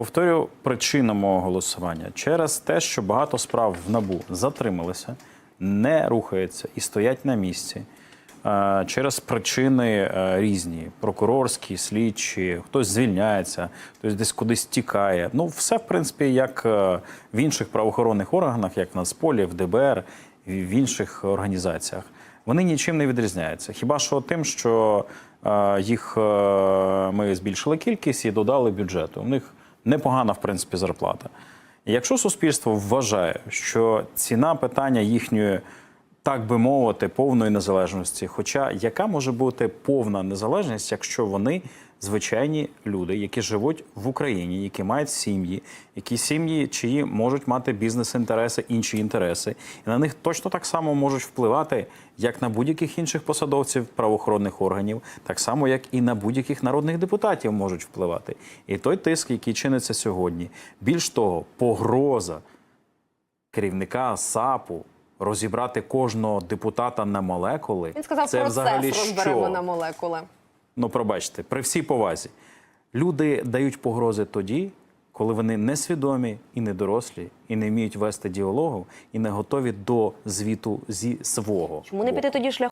Повторю причину мого голосування через те, що багато справ в набу затрималися, не рухаються і стоять на місці. е, Через причини е, різні: прокурорські, слідчі, хтось звільняється, хтось десь кудись тікає. Ну, все, в принципі, як е, в інших правоохоронних органах, як в Нацполі, в ДБР, в інших організаціях. Вони нічим не відрізняються. Хіба що тим, що їх ми збільшили кількість і додали бюджету. У них непогана, в принципі, зарплата. І якщо суспільство вважає, що ціна питання їхньої, так би мовити, повної незалежності, хоча яка може бути повна незалежність, якщо вони звичайні люди, які живуть в Україні, які мають сім'ї, які сім'ї, чиї можуть мати бізнес-інтереси, інші інтереси, і на них точно так само можуть впливати як на будь-яких інших посадовців правоохоронних органів, так само як і на будь-яких народних депутатів можуть впливати. І той тиск, який чиниться сьогодні, більш того, погроза керівника САПу розібрати кожного депутата на молекули. Він сказав, це взагалі розберемо що? на молекули. Ну, пробачте, при всій повазі. Люди дають погрози тоді, коли вони несвідомі і недорослі, і не вміють вести діалогу, і не готові до звіту зі свого. Чому не піти тоді шляхом?